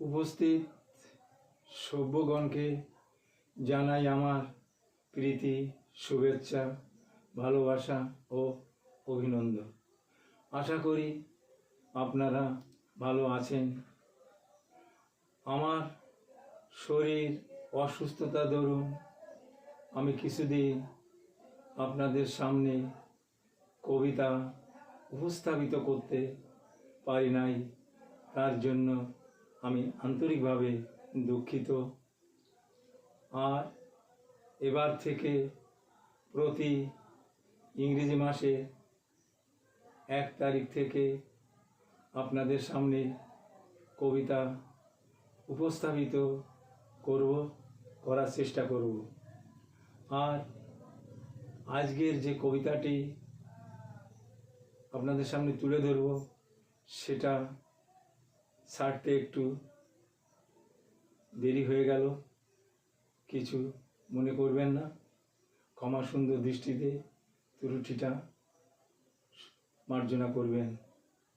উপস্থিত সভ্যগণকে জানাই আমার প্রীতি, শুভেচ্ছা, ভালোবাসা ও অভিনন্দন। আশা করি আপনারা ভালো আছেন। আমার শরীর অসুস্থতা দরুন আমি কিছুদিন আপনাদের সামনে কবিতা উপস্থাপিত করতে পারি নাই, তার জন্য আমি আন্তরিকভাবে দুঃখিত। আর এবার থেকে প্রতি ইংরেজি মাসে এক তারিখ থেকে আপনাদের সামনে কবিতা উপস্থাপিত করব, করার চেষ্টা করব। আর আজকের যে কবিতাটি আপনাদের সামনে তুলে ধরব, সেটা ছাড়তে একটু দেরি হয়ে গেল। কিছু মনে করবেন না। ক্ষমা সুন্দর দৃষ্টিতে ত্রুটিটা মার্জনা করবেন।